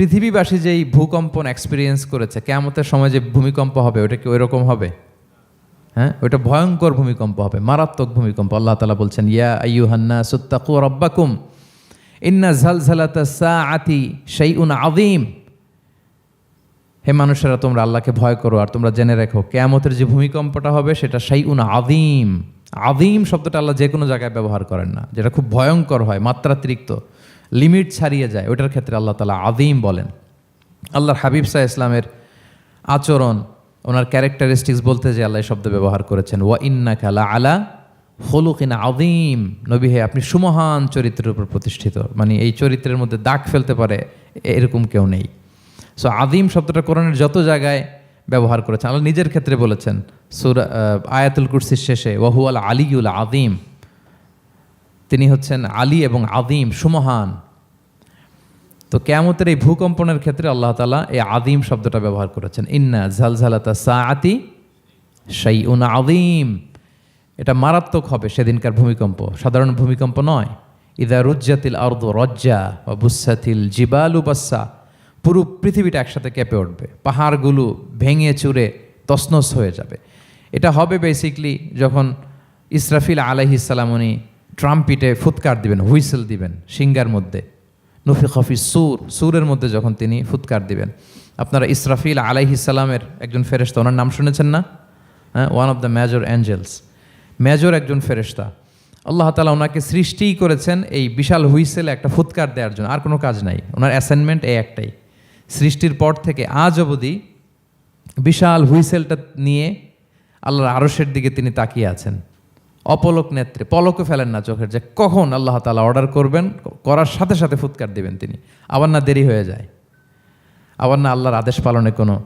পৃথিবীবাসী যেই ভূকম্পন এক্সপিরিয়েন্স করেছে কেমতের সময় যে ভূমিকম্প হবে, ওটা কি ওই রকম হবে? হ্যাঁ? ওটা ভয়ঙ্কর ভূমিকম্প হবে, মারাত্মক ভূমিকম্প। আল্লাহ তালা বলছেন, ইয়া আইয়ুহান্না সুত্তাকু রব্বাকুম, ইন্না ঝালঝালাতা সেই উন আযীম। হে মানুষেরা, তোমরা আল্লাহকে ভয় করো আর তোমরা জেনে রেখো, কেয়ামতের যে ভূমিকম্পটা হবে, সেটা সেই উন আযীম। আযীম শব্দটা আল্লাহ যে কোনো জায়গায় ব্যবহার করেন না, যেটা খুব ভয়ঙ্কর হয়, মাত্রাতিরিক্ত। লিমিট ছাড়িয়ে যায়। ওটার ক্ষেত্রে আল্লাহ তালা আদিম বলেন। আল্লাহর হাবিব সাহা ইসলামের আচরণ, ওনার ক্যারেক্টারিস্টিক্স বলতে যে আল্লাহ শব্দ ব্যবহার করেছেন, ওয়া ইন্না কালা আলা হলুকিন আদিম নবী হে, আপনি সুমহান চরিত্রের উপর প্রতিষ্ঠিত। মানে এই চরিত্রের মধ্যে দাগ ফেলতে পারে এরকম কেউ নেই। সো আদিম শব্দটা কোরআনের যত জায়গায় ব্যবহার করেছেন, আল্লাহ নিজের ক্ষেত্রে বলেছেন, সুর আয়াতুল কুরসির শেষে ওয়াহু আল আলিউল আদিম তিনি হচ্ছেন আলী এবং আদিম, সুমহান। তো কেয়ামতের এই ভূকম্পনের ক্ষেত্রে আল্লাহ তালা এই আদিম শব্দটা ব্যবহার করেছেন। ইন্না ঝালঝালাতা সাআতি শাইউন আদিম এটা মারাত্মক হবে সেদিনকার ভূমিকম্প। সাধারণ ভূমিকম্প নয়। ইদা রুজ্জাতিল আর্দ রজ্জা বা বুসাতিল জিবালু বাসা পুরো পৃথিবীটা একসাথে কেঁপে উঠবে। পাহাড়গুলো ভেঙে চুরে তসনস হয়ে যাবে। এটা হবে বেসিকলি যখন ইসরাফিল আলাইহিসাল্লাম উনি ট্রাম্পিটে ফুৎকার দিবেন, হুইসেল দিবেন সিঙ্গার মধ্যে। নফি খফি সুর, সুরের মধ্যে যখন তিনি ফুৎকার দিবেন। আপনারা ইসরাফিল আলাইহিসাল্লামের একজন ফেরেস্তা ওনার নাম শুনেছেন না? হ্যাঁ one of the major angels major একজন ফেরেস্তা আল্লাহ তালা ওনাকে সৃষ্টিই করেছেন এই বিশাল হুইসেলে একটা ফুৎকার দেওয়ার জন্য। আর কোনো কাজ নাই। ওনার অ্যাসাইনমেন্ট এই একটাই। সৃষ্টির পর থেকে আজ অবধি বিশাল হুইসেলটা নিয়ে আল্লাহর আরশের দিকে তিনি তাকিয়ে আছেন। অপলক নেত্রে পলকও ফেলেন না চোখের যে কখন আল্লাহ তালা অর্ডার করবেন, করার সাথে সাথে ফুৎকার দিবেন তিনি। আবার না দেরি হয়ে যায়। আবার না আল্লাহর আদেশ পালনে কোনো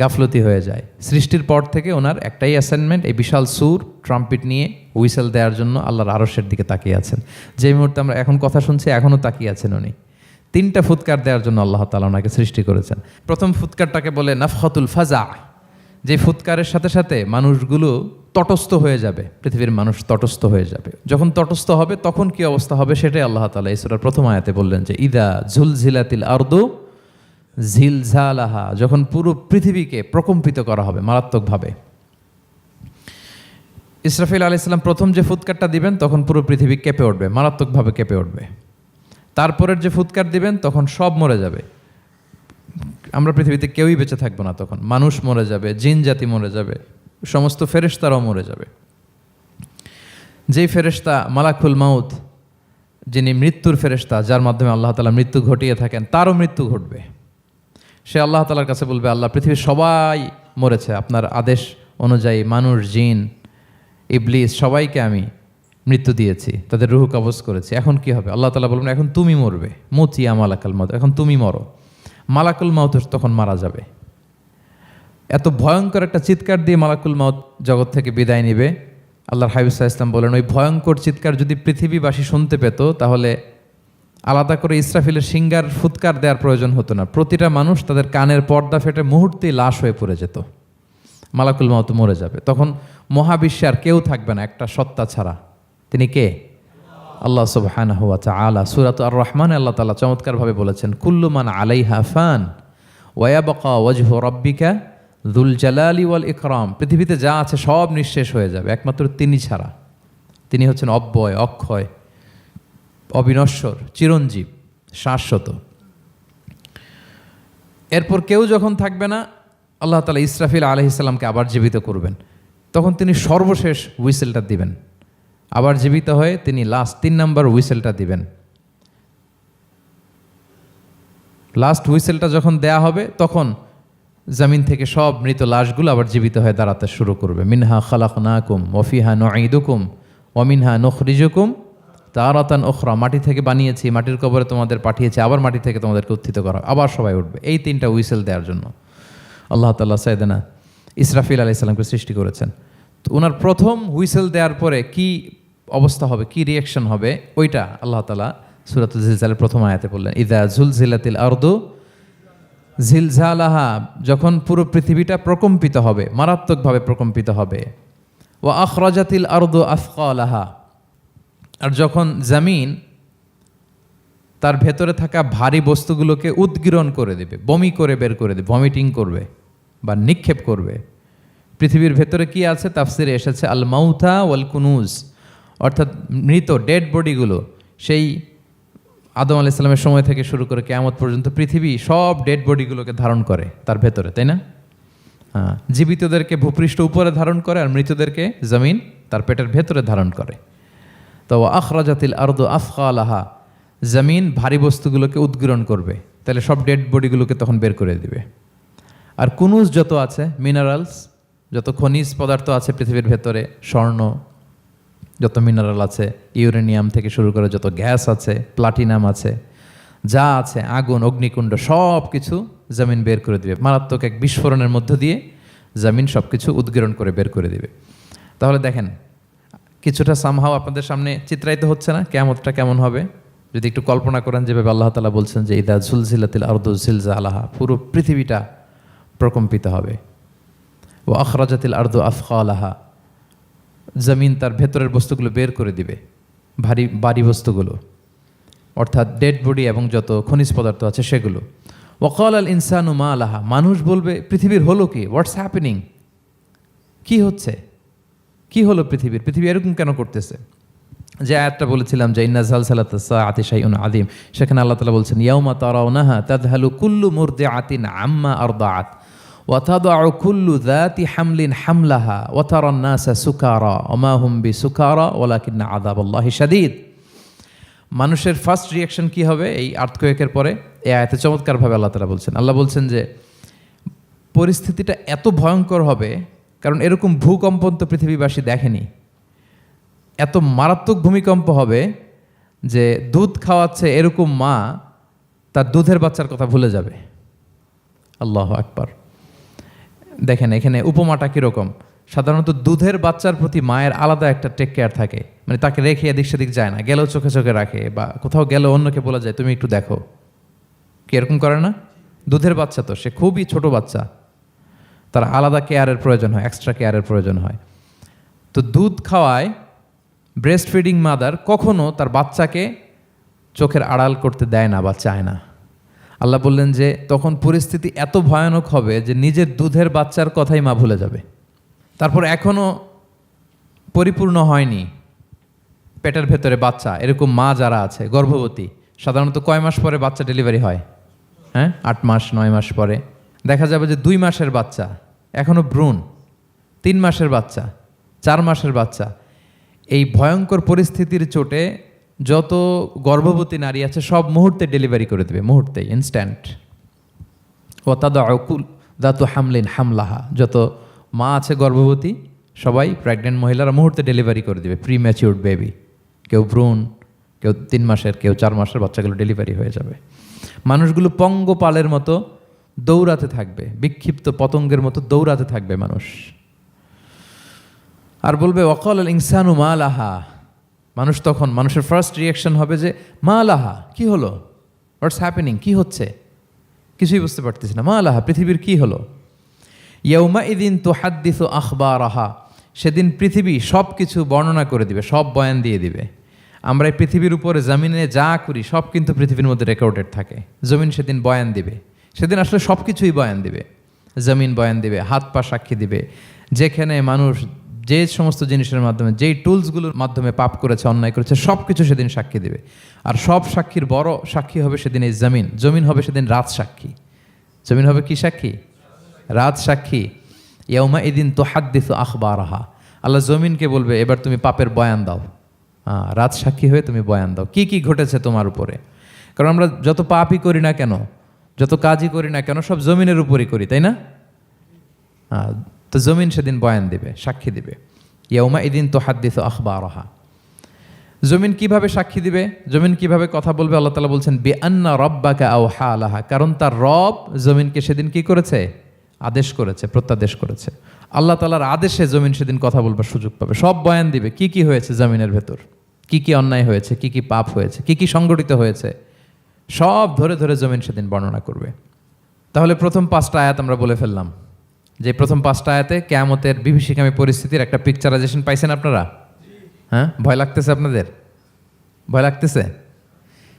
গাফলতি হয়ে যায়। সৃষ্টির পর থেকে ওনার একটাই অ্যাসাইনমেন্ট এই বিশাল সুর ট্রাম্পিট নিয়ে হুইসেল দেওয়ার জন্য আল্লাহর আরশের দিকে তাকিয়ে আছেন। যে মুহূর্তে আমরা এখন কথা শুনছি, এখনও তাকিয়ে আছেন উনি। তিনটা ফুৎকার দেওয়ার জন্য আল্লাহ তালা ওনাকে সৃষ্টি করেছেন। প্রথম ফুৎকারটাকে বলে নাফহতুল ফাজা। যে ফুৎকারের সাথে সাথে মানুষগুলো তটস্থ হয়ে যাবে, পৃথিবীর মানুষ তটস্থ হয়ে যাবে। যখন তটস্থ হবে, তখন কি অবস্থা হবে সেটাই আল্লাহ তালা ইসরার প্রথম আয়াতে বললেন যে, ইদা ঝুলঝিলাতিল আর্দু ঝিলঝালাহা যখন পুরো পৃথিবীকে প্রকম্পিত করা হবে মারাত্মকভাবে। ইসরাফিল আলি ইসলাম প্রথম যে ফুৎকারটা দিবেন, তখন পুরো পৃথিবী কেঁপে উঠবে, মারাত্মকভাবে কেঁপে উঠবে। তারপরের যে ফুৎকার দিবেন, তখন সব মরে যাবে। আমরা পৃথিবীতে কেউই বেঁচে থাকব না তখন। মানুষ মরে যাবে, জিন জাতি মরে যাবে, সমস্ত ফেরেশতারাও মরে যাবে। যেই ফেরেশতা মালাকুল মাউত, যিনি মৃত্যুর ফেরেশতা, যার মাধ্যমে আল্লাহ তালা মৃত্যু ঘটিয়ে থাকেন, তারও মৃত্যু ঘটবে। সে আল্লাহ তালার কাছে বলবে, আল্লাহ, পৃথিবীর সবাই মরেছে। আপনার আদেশ অনুযায়ী মানুষ, জিন, ইবলিস, সবাইকে আমি মৃত্যু দিয়েছি, তাদের রুহু কবজ করেছি। এখন কি হবে? আল্লাহ তালা বলবেন, এখন তুমি মরবে। মতিয়া মালাকাল মাউত, এখন তুমি মরো। মালাকুল মাউত তখন মারা যাবে। এত ভয়ঙ্কর একটা চিৎকার দিয়ে মালাকুল মাউত জগৎ থেকে বিদায় নিবে। আল্লাহর হাবিবুল্লাহ ইসলাম বলেন, ওই ভয়ঙ্কর চিৎকার যদি পৃথিবীবাসী শুনতে পেত, তাহলে আলাদা করে ইসরাফিলের সিঙ্গার ফুৎকার দেওয়ার প্রয়োজন হতো না। প্রতিটা মানুষ তাদের কানের পর্দা ফেটে মুহূর্তেই লাশ হয়ে পড়ে যেত। মালাকুল মাউত মরে যাবে। তখন মহাবিশ্বে আর কেউ থাকবে না, একটা সত্তা ছাড়া। তিনি কে? আল্লাহ সুবহানাহ ওয়া তাআলা, সূরাত আর রহমান আল্লাহ তাআলা চমৎকারভাবে বলেছেন, কুল্লু মান আলাইহা ফান ওয়ায়াবকা ওয়াজহু রব্বিকা যুল জালালি ওয়াল ইকরাম। পৃথিবীতে যা আছে সব নিঃশেষ হয়ে যাবে, একমাত্র তিনি ছাড়া। তিনি হচ্ছেন অব্যয়, অক্ষয়, অবিনশ্বর, চিরঞ্জীব, শাশ্বত। এরপর কেউ যখন থাকবে না, আল্লাহ তালা ইসরাফিল আলহিসাল্লামকে আবার জীবিত করবেন। তখন তিনি সর্বশেষ হুইসেলটা দিবেন। আবার জীবিত হয়ে তিনি লাস্ট তিন নম্বর হুইসেলটা দিবেন। লাস্ট হুইসেলটা যখন দেয়া হবে, তখন জমিন থেকে সব মৃত লাশগুলো আবার জীবিত হয়ে দাঁড়াতে শুরু করবে। মিনহা খালাক নাকুম ওফিহা নঈদুকুম ওমিনহা নখরিজুকুম। তারাতান ওখরা মাটি থেকে বানিয়েছি, মাটির কবরে তোমাদের পাঠিয়েছি, আবার মাটি থেকে তোমাদেরকে উত্থিত করা আবার সবাই উঠবে। এই তিনটা হুইসেল দেওয়ার জন্য। আল্লাহ তাল্লাহ সাইদানা ইসরাফিল আলি সৃষ্টি করেছেন। তো ওনার প্রথম হুইসেল দেওয়ার পরে কি অবস্থা হবে, কি রিয়াকশন হবে, ওইটা আল্লাহ তালা সুরাত জিলজালের প্রথম আয়াতে বললেন, ইদা ঝুল জিলাতিল আর্দু ঝিলঝালাহা যখন পুরো পৃথিবীটা প্রকম্পিত হবে, মারাত্মকভাবে প্রকম্পিত হবে ও আখরাজাতিল আর্দু আফকালাহা আর যখন জামিন তার ভেতরে থাকা ভারী বস্তুগুলোকে উদ্গীরণ করে দেবে, বমি করে বের করে দেবে ভমিটিং করবে বা নিক্ষেপ করবে, পৃথিবীর ভেতরে কি আছে? তাফসিরে এসেছে আল মাউথা ওয়াল কুনুজ অর্থাৎ মৃত ডেড বডিগুলো সেই আদম আলাহ ইসলামের সময় থেকে শুরু করে কেয়ামত পর্যন্ত পৃথিবী সব ডেড বডিগুলোকে ধারণ করে তার ভেতরে, তাই না? হ্যাঁ জীবিতদেরকে ভূপৃষ্ঠ উপরে ধারণ করে আর মৃতদেরকে জমিন তার পেটের ভেতরে ধারণ করে। তো আখরাজাতিল আরদু আফকালাহা জমিন ভারী বস্তুগুলোকে উদ্গীরণ করবে, তাহলে সব ডেড বডিগুলোকে তখন বের করে দিবে। আর কুনুজ যত আছে মিনারেলস যত খনিজ পদার্থ আছে পৃথিবীর ভেতরে, স্বর্ণ যত মিনারেল আছে, ইউরেনিয়াম থেকে শুরু করে যত গ্যাস আছে, প্লাটিনাম আছে, যা আছে, আগুন, অগ্নিকুণ্ড সব কিছু জমিন বের করে দিবে। মারাত্মক এক বিস্ফোরণের মধ্য দিয়ে জমিন সব কিছু উদ্গীরণ করে বের করে দিবে। তাহলে দেখেন, কিছুটা সামহাও আপনাদের সামনে চিত্রায়িত হচ্ছে না? কেমতটা কেমন হবে? যদি একটু কল্পনা করেন, যেভাবে আল্লাহ তালা বলছেন যে, ইদা ঝুলঝিলাতিল আরদু ঝিলজা আলাহা পুরো পৃথিবীটা প্রকম্পিত হবে। ও আখরাজাতিল আরদু আফকা আলাহা জমিন তার ভেতরের বস্তুগুলো বের করে দিবে, ভারী ভারী বস্তুগুলো। অর্থাৎ ডেড বডি এবং যত খনিজ পদার্থ আছে সেগুলো। ওকাল আল ইনসানু মা আলাহা মানুষ বলবে, পৃথিবীর হলো কি? হোয়াটস হ্যাপেনিং কি হচ্ছে? কি হলো পৃথিবীর? পৃথিবী এরকম কেন করতেছে? যে আয়াতটা বলেছিলাম যে, ইন্না জাল সালাতা আতিশাইউন আদিম সেখানে আল্লাহ তালা বলছেন, ইয়াউমা তারাউনাহা তাদহালু কুল্লু মুরদি আতিন আম্মা আরদাআত। ওয়াতাদু কুল্লু দাতি হামলিন হামলাহা ওয়াতারান্নাসা সুকারা অমাহুম বি সুকারা ওলাকিন্না আদাব আল্লাহ সাদিদ মানুষের ফার্স্ট রিয়াকশন কি হবে? এই আর্থকোয়েকের পরে? এ আয়তে চমৎকারভাবে আল্লাহ তালা বলছেন। আল্লাহ বলছেন যে, পরিস্থিতিটা এত ভয়ঙ্কর হবে, কারণ এরকম ভূকম্পন তো পৃথিবীবাসী দেখেনি। এত মারাত্মক ভূমিকম্প হবে যে, দুধ খাওয়াচ্ছে এরকম মা, তার দুধের বাচ্চার কথা ভুলে যাবে। আল্লাহ আকবার। দেখেন, এখানে উপমাটা কীরকম? সাধারণত দুধের বাচ্চার প্রতি মায়ের আলাদা একটা টেক কেয়ার থাকে। মানে তাকে রেখে এদিক সেদিক যায় না, গেলেও চোখে চোখে রাখে বা কোথাও গেলেও অন্যকে বলা যায়, তুমি একটু দেখো। কি এরকম করে না? দুধের বাচ্চা তো, সে খুবই ছোট বাচ্চা। তার আলাদা কেয়ারের প্রয়োজন হয় এক্সট্রা কেয়ারের প্রয়োজন হয়। তো দুধ খাওয়ায় ব্রেস্ট ফিডিং মাদার কখনো তার বাচ্চাকে চোখের আড়াল করতে দেয় না বা চায় না। আল্লাহ বললেন যে, তখন পরিস্থিতি এত ভয়ানক হবে যে নিজের দুধের বাচ্চার কথাই মা ভুলে যাবে। তারপর এখনও পরিপূর্ণ হয়নি পেটের ভেতরে বাচ্চা, এরকম মা যারা আছে, গর্ভবতী, সাধারণত কয় মাস পরে বাচ্চা ডেলিভারি হয়? হ্যাঁ? আট মাস, নয় মাস পরে। দেখা যাবে যে দুই মাসের বাচ্চা এখনও ভ্রূণ, তিন মাসের বাচ্চা, চার মাসের বাচ্চা। এই ভয়ঙ্কর পরিস্থিতির চোটে যত গর্ভবতী নারী আছে, সব মুহূর্তে ডেলিভারি করে দেবে মুহূর্তে ইনস্ট্যান্ট ও তাদা অকুল দাতু হামলিন হামলাহা। যত মা আছে গর্ভবতী, সবাই প্রেগনেন্ট মহিলারা মুহূর্তে ডেলিভারি করে দেবে প্রি ম্যাচিউর্ড বেবি কেউ ভ্রূণ, কেউ তিন মাসের, কেউ চার মাসের বাচ্চাগুলো ডেলিভারি হয়ে যাবে। মানুষগুলো পঙ্গপালের মতো দৌড়াতে থাকবে, বিক্ষিপ্ত পতঙ্গের মতো দৌড়াতে থাকবে মানুষ। আর বলবে অকল ইনসানু মা লাহা। মানুষ তখন, মানুষের ফার্স্ট রিয়াকশন হবে যে, মা আলাহা কি হলো? হোয়াটস হ্যাপেনিং কী হচ্ছে? কিছুই বুঝতে পারতেছি না। মা আলাহা পৃথিবীর কী হলো? ইয়ৌমা ইদিন তো হাদ্দিস আখবার আহা সেদিন পৃথিবী সব কিছু বর্ণনা করে দিবে, সব বয়ান দিয়ে দিবে। আমরা এই পৃথিবীর উপরে, জমিনে যা করি, সব কিন্তু পৃথিবীর মধ্যে রেকর্ডেড থাকে। জমিন সেদিন বয়ান দিবে। সেদিন আসলে সব কিছুই বয়ান দিবে। জমিন বয়ান দিবে, হাত পা সাক্ষী দিবে। যেখানে মানুষ যে সমস্ত জিনিসের মাধ্যমে যেই টুলসগুলোর মাধ্যমে পাপ করেছে অন্যায় করেছে সব কিছু সেদিন সাক্ষী দেবে। আর সব সাক্ষীর বড় সাক্ষী হবে সেদিন এই জমিন। জমিন হবে সেদিন রাত সাক্ষী। জমিন হবে কি সাক্ষী? রাত সাক্ষী। ইয়মা এদিন তো হাত হাদ্দিস আখবার আহা আল্লাহ জমিনকে বলবে এবার তুমি পাপের বয়ান দাও। হ্যাঁ রাত সাক্ষী হয়ে তুমি বয়ান দাও। কি কি ঘটেছে তোমার উপরে? কারণ আমরা যত পাপই করি না কেন যত কাজই করি না কেন সব জমিনের উপরই করি তাই না? হ্যাঁ, তো জমিন সেদিন বয়ান দিবে, সাক্ষী দিবে। ইয়মা এদিন তো হাদ্দিস আখবার আহা জমিন কীভাবে সাক্ষী দিবে? জমিন কীভাবে কথা বলবে? আল্লাহ তালা বলছেন বে আন্না রব্বাকা আও হা আলাহা কারণ তার রব জমিনকে সেদিন কি করেছে? আদেশ করেছে, প্রত্যাদেশ করেছে। আল্লাহ তালার আদেশে জমিন সেদিন কথা বলবার সুযোগ পাবে। সব বয়ান দিবে, কি কি হয়েছে জমিনের ভেতর? কি কি অন্যায় হয়েছে? কি কি পাপ হয়েছে? কি কি সংগঠিত হয়েছে? সব ধরে ধরে জমিন সেদিন বর্ণনা করবে। তাহলে প্রথম পাঁচটা আয়াত আমরা বলে ফেললাম। যে প্রথম পাঁচটা আয়াতে কেয়ামতের বিভীষিকামী পরিস্থিতির একটা পিকচারাইজেশন পাইছেন আপনারা? হ্যাঁ? ভয় লাগতেছে আপনাদের? ভয় লাগতেছে?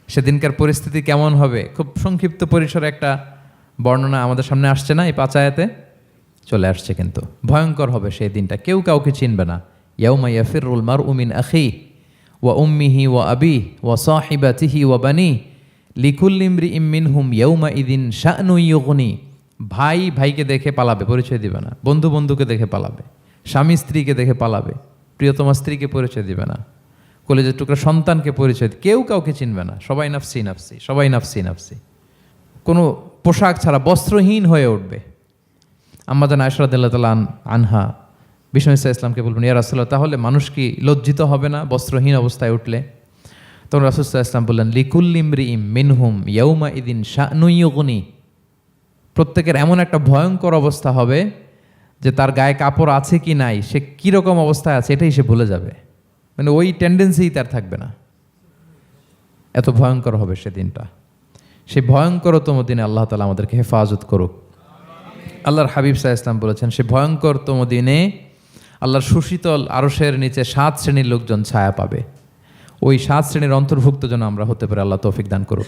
সেদিনকার পরিস্থিতি কেমন হবে? খুব সংক্ষিপ্ত পরিসরে একটা বর্ণনা আমাদের সামনে আসছে না এই পাচায়াতে চলে আসছে কিন্তু। ভয়ঙ্কর হবে সেই দিনটা। কেউ কাউকে চিনবে না। ইয়াউমা ইয়াফিরুল মার উমিন আখি ওয়া উম্মিহি ওয়া আবি ওয়া সাহিবাতিহি ওয়া বানি লিকুল ইমরি ইমিন হুম ইয়ৌমা ইদিন শানু ইয়গনি ভাই ভাইকে দেখে পালাবে, পরিচয় দিবে না। বন্ধু বন্ধুকে দেখে পালাবে। স্বামী স্ত্রীকে দেখে পালাবে। প্রিয়তমা স্ত্রীকে পরিচয় দিবে না। কলেজের টুকরা সন্তানকে পরিচয় কেউ কাউকে চিনবে না। সবাই নাফসি নাফসি, সবাই নাফসি নাফসি। কোনো পোশাক ছাড়া বস্ত্রহীন হয়ে উঠবে। আম্মাজান আয়সরাদ্দাল্লাহ তালা আনহা বিষ্ণু ইসা ইসলামকে বলবেন, ইয়া রাসুল্লাহ তাহলে মানুষ কি লজ্জিত হবে না বস্ত্রহীন অবস্থায় উঠলে? তখন রাসুল্লাহ ইসলাম বললেন লিকুল্লিমরি ইম মিনহুম ইয়ৌমা ইদিন শানুইয়গুনি প্রত্যেকের এমন একটা ভয়ঙ্কর অবস্থা হবে যে তার গায়ে কাপড় আছে কি নাই, সে কীরকম অবস্থায় আছে এটাই সে ভুলে যাবে। মানে ওই টেন্ডেন্সিই তার থাকবে না। এত ভয়ঙ্কর হবে সেদিনটা সে ভয়ঙ্করতম দিনে আল্লাহ তালা আমাদেরকে হেফাজত করুক। আল্লাহর হাবিব সাহা ইসলাম বলেছেন, সে ভয়ঙ্করতম দিনে আল্লাহর সুশীতল আরসের নিচে সাত শ্রেণির লোকজন ছায়া পাবে। ওই সাত শ্রেণির অন্তর্ভুক্ত যেন আমরা হতে পারি, আল্লাহ তৌফিক দান করুক।